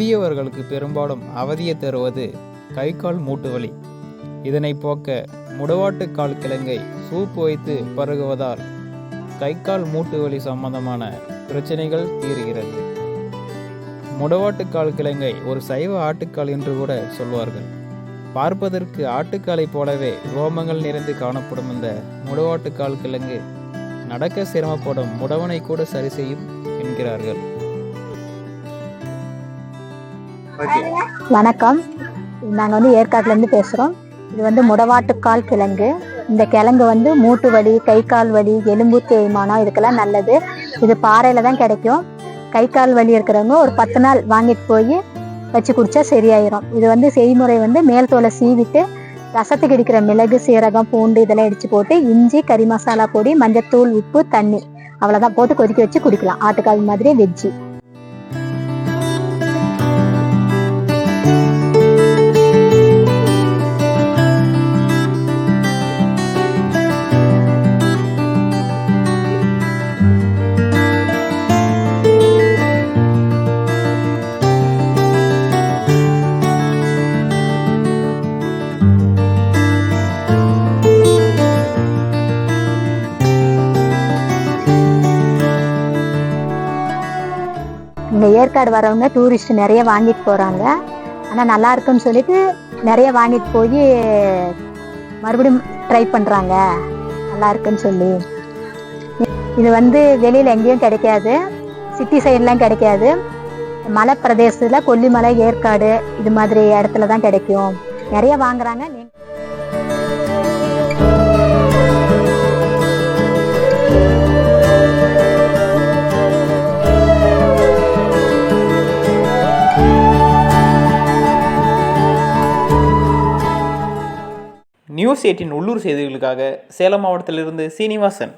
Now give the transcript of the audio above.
முதியவர்களுக்கு பெரும்பாலும் அவதியை தருவது கை கால் மூட்டு வலி இதனை போக்க முடவாட்டுக்கால் கிழங்கை சூப்பு வைத்து பருகுவதால் கை கால் மூட்டு வலி சம்பந்தமான பிரச்சனைகள் முடவாட்டு முடவாட்டுக்கால் கிழங்கை ஒரு சைவ ஆட்டுக்கால் என்று கூட சொல்வார்கள். பார்ப்பதற்கு ஆட்டுக்காலைப் போலவே ரோமங்கள் நிறைந்து காணப்படும் இந்த முடவாட்டுக்கால் கிழங்கு நடக்க சிரமப்படும் முடவனை கூட சரி செய்யும் என்கிறார்கள். வணக்கம். நாங்கள் வந்து ஏற்காட்டிலேருந்து பேசுகிறோம் இது வந்து முடவாட்டுக்கால் கிழங்கு. இந்த கிழங்கு வந்து மூட்டு வலி கை கால் வலி எலும்பு தேய்மானம் இதுக்கெல்லாம் நல்லது. இது பாறையில் தான் கிடைக்கும். கை கால் வலி இருக்கிறவங்க ஒரு பத்து நாள் வாங்கிட்டு போய் வச்சு குடிச்சா சரியாயிரும். இது வந்து செய்முறை வந்து மேல் தோலை சீவிட்டு ரசத்துக்கு இடிக்கிற மிளகு சீரகம் பூண்டு இதெல்லாம் இடிச்சு போட்டு இஞ்சி கறி மசாலா பொடி மஞ்சத்தூள் உப்பு தண்ணி அவ்வளோதான் போட்டு கொதிக்க வச்சு குடிக்கலாம். ஆட்டுக்கால் மாதிரி வெஜ்ஜி. இங்கே ஏற்காடு வரவங்க டூரிஸ்ட் நிறைய வாங்கிட்டு போகிறாங்க ஆனால் நல்லா இருக்குன்னு சொல்லிட்டு நிறைய வாங்கிட்டு போய் மறுபடியும் ட்ரை பண்ணுறாங்க நல்லா இருக்குன்னு சொல்லி. இது வந்து வெளியில் எங்கேயும் கிடைக்காது. சிட்டி சைட்லாம் கிடைக்காது. மலை பிரதேசத்தில் கொல்லிமலை ஏற்காடு இது மாதிரி இடத்துல தான் கிடைக்கும். நிறைய வாங்குறாங்க. நியூஸ் எயிட்டின் உள்ளூர் செய்திகளுக்காக சேலம் மாவட்டத்திலிருந்து சீனிவாசன்.